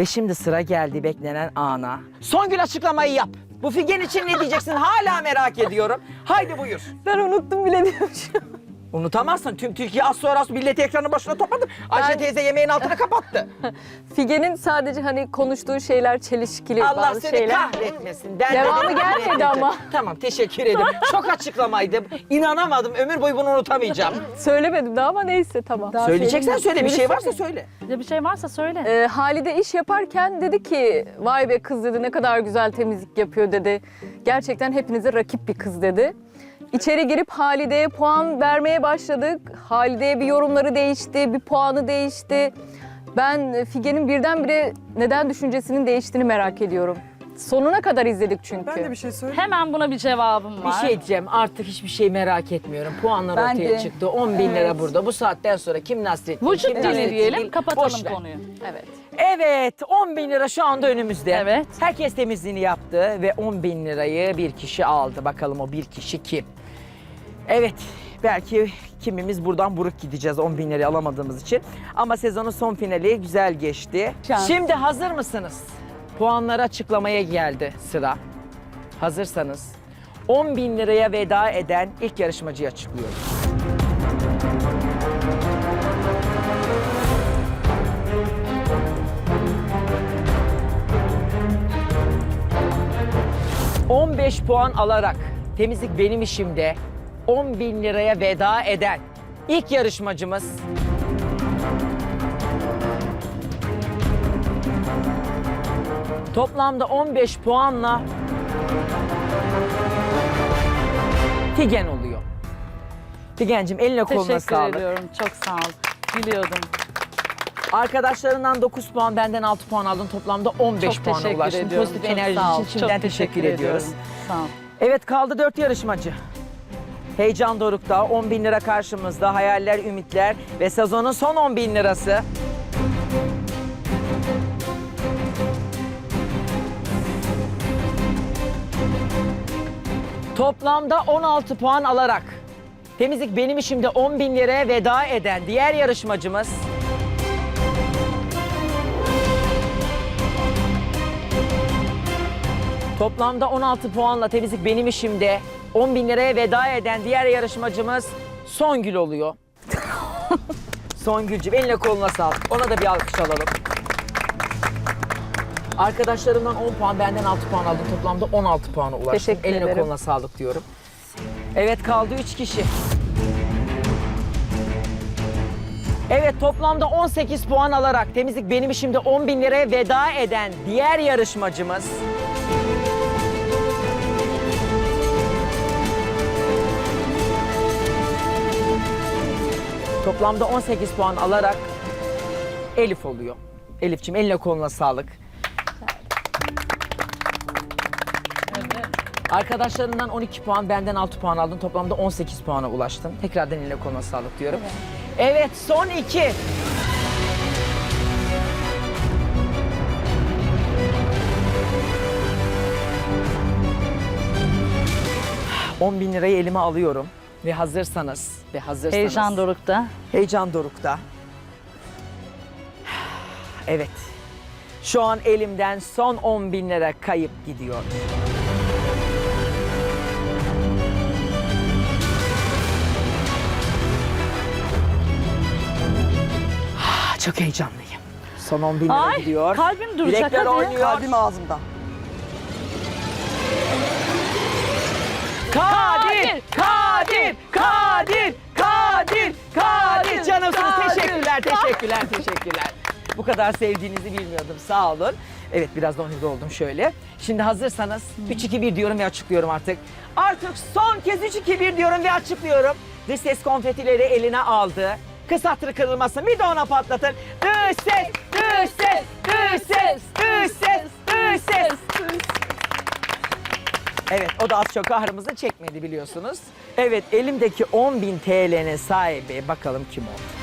Ve şimdi sıra geldi beklenen ana. Songül açıklamayı yap. Bu figen için ne diyeceksin hala merak ediyorum. Haydi buyur. Ben unuttum bile diyormuşum. Unutamazsın. Tüm Türkiye az sonra milleti ekranın başına topladı. Ayşe Ben- teyze yemeğin altını kapattı. Figen'in sadece hani konuştuğu şeyler çelişkili Allah bazı seni şeyler. kahretmesin. Ben Devamı dedim, gelmedi ama. Tamam teşekkür ederim. Çok açıklamaydı. İnanamadım. Ömür boyu bunu unutamayacağım. Söylemedim daha ama neyse tamam. Söyleyeceksen söyle. Bir şey varsa söyle. Ya bir şey varsa söyle. Ee, Halide iş yaparken dedi ki vay be kız dedi ne kadar güzel temizlik yapıyor dedi. Gerçekten hepinize rakip bir kız dedi. İçeri girip Halide'ye puan vermeye başladık. Halide'ye bir yorumları değişti, bir puanı değişti. Ben Figen'in birdenbire neden düşüncesinin değiştiğini merak ediyorum. Sonuna kadar izledik çünkü. Ben de bir şey söyleyeyim. Hemen buna bir cevabım Bir var. şey diyeceğim. Artık hiçbir şey merak etmiyorum. Puanlar Ben ortaya de. çıktı. 10 bin lira burada. Bu saatten sonra kim Nasrettin, Vücut kim dili Nasrettin diyelim, değil. kapatalım Boş ver. konuyu. Evet. Evet 10 bin lira şu anda önümüzde. Evet. Herkes temizliğini yaptı ve 10 bin lirayı bir kişi aldı. Bakalım o bir kişi kim? Evet belki kimimiz buradan buruk gideceğiz 10 bin lirayı alamadığımız için. Ama sezonun son finali güzel geçti. Şans. Şimdi hazır mısınız? Puanları açıklamaya geldi sıra. Hazırsanız 10 bin liraya veda eden ilk yarışmacıyı açıklıyorum. ...15 puan alarak temizlik benim işimde 10 bin liraya veda eden ilk yarışmacımız... Toplamda 15 puanla Figen oluyor. Figen'cim eline koluna Teşekkür sağlık. ediyorum. Çok sağ ol. Biliyordum. Arkadaşlarından 9 puan, benden 6 puan aldın. Toplamda 15 Çok puana teşekkür ulaştın. ediyorum. Pozitif Çok enerji sağ ol. için şimdiden Çok teşekkür, ediyoruz. ediyorum. Sağ ol. Evet kaldı 4 yarışmacı. Heyecan Doruk'ta 10 bin lira karşımızda. Hayaller, ümitler ve sezonun son 10 bin lirası. Toplamda 16 puan alarak temizlik benim işimde 10 bin liraya veda eden diğer yarışmacımız... Toplamda 16 puanla temizlik benim işimde 10 bin liraya veda eden diğer yarışmacımız Songül oluyor. Songülcüm eline koluna sağlık. Ona da bir alkış alalım. Arkadaşlarımdan 10 puan, benden 6 puan aldım. Toplamda 16 puana ulaştım. Teşekkür Eline ederim. koluna sağlık diyorum. Evet kaldı 3 kişi. Evet toplamda 18 puan alarak temizlik benim işimde 10 bin liraya veda eden diğer yarışmacımız... Toplamda 18 puan alarak Elif oluyor. Elifçim eline koluna sağlık. Arkadaşlarından 12 puan, benden 6 puan aldın. Toplamda 18 puana ulaştın. Tekrardan eline koluna sağlık diyorum. Evet, son iki. ...10 bin lirayı elime alıyorum. Ve hazırsanız, ve hazırsanız... Heyecan dorukta. Heyecan dorukta. Evet. Şu an elimden son 10 bin lira kayıp gidiyor. Ah, Çok heyecanlıyım. Son 10 bin lira Ay gidiyor. kalbim duracak Bilekler hadi. oynuyor. Kalbim ağzımda. Teşekkürler, teşekkürler. Bu kadar sevdiğinizi bilmiyordum. Sağ olun. Evet biraz da onurlu oldum şöyle. Şimdi hazırsanız 3-2-1 diyorum ve açıklıyorum artık. Artık son kez 3-2-1 diyorum ve açıklıyorum. Dış ses konfetileri eline aldı. Kız hatırı kırılmasın bir de ona patlatın. Dış ses, dış ses, dış ses, dış ses, dış ses. Evet o da az çok kahrımızı çekmedi biliyorsunuz. Evet elimdeki 10.000 TL'nin sahibi bakalım kim oldu.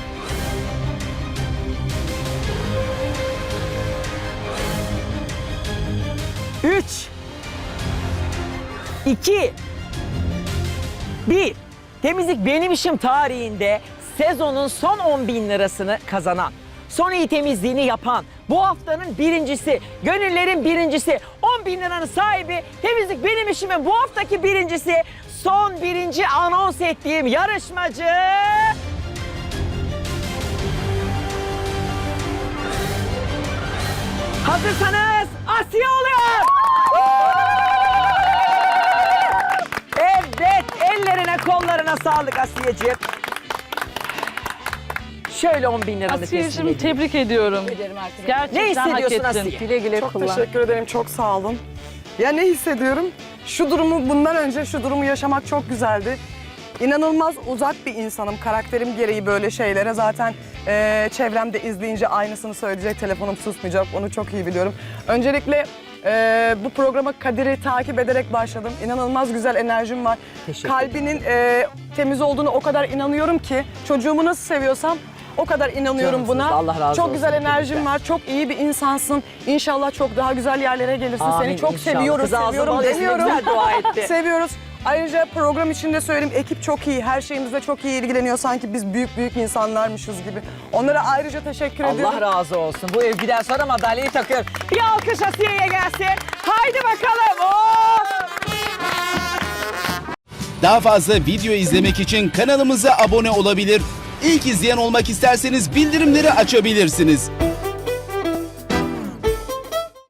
Üç. iki, Bir. Temizlik benim işim tarihinde sezonun son 10 bin lirasını kazanan, son iyi temizliğini yapan, Bu haftanın birincisi, gönüllerin birincisi, 10 bin liranın sahibi, temizlik benim işimin bu haftaki birincisi, son birinci anons ettiğim yarışmacı... Hazırsanız Asiye oluyor. Sağlık Asiyeciğim. Şöyle 10 bin liranı teslim Asiyeciğim edeyim. tebrik ediyorum. Gerçekten Ne hissediyorsun hak ettin. Asiye? Güle güle Çok kullan. teşekkür ederim. Çok sağ olun. Ya ne hissediyorum? Şu durumu bundan önce şu durumu yaşamak çok güzeldi. İnanılmaz uzak bir insanım. Karakterim gereği böyle şeylere zaten eee, çevremde izleyince aynısını söyleyecek. Telefonum susmayacak. Onu çok iyi biliyorum. Öncelikle eee, bu programa Kadir'i takip ederek başladım. İnanılmaz güzel enerjim var. Teşekkür Kalbinin eee, temiz olduğunu o kadar inanıyorum ki çocuğumu nasıl seviyorsam o kadar inanıyorum Canımsınız. buna. Allah razı çok olsun. güzel enerjim Tebrikler. var. Çok iyi bir insansın. İnşallah çok daha güzel yerlere gelirsin. Amin Seni çok inşallah. seviyoruz, Kız ağzı seviyorum bal güzel dua etti. Seviyoruz. Ayrıca program içinde söyleyeyim ekip çok iyi. Her şeyimizde çok iyi ilgileniyor. Sanki biz büyük büyük insanlarmışız gibi. Onlara ayrıca teşekkür ediyorum. Allah razı olsun. Bu övgüden sonra madalyayı takıyorum. Bir alkış Asiye'ye gelsin. Haydi bakalım. Oo! Daha fazla video izlemek için kanalımıza abone olabilir. İlk izleyen olmak isterseniz bildirimleri açabilirsiniz.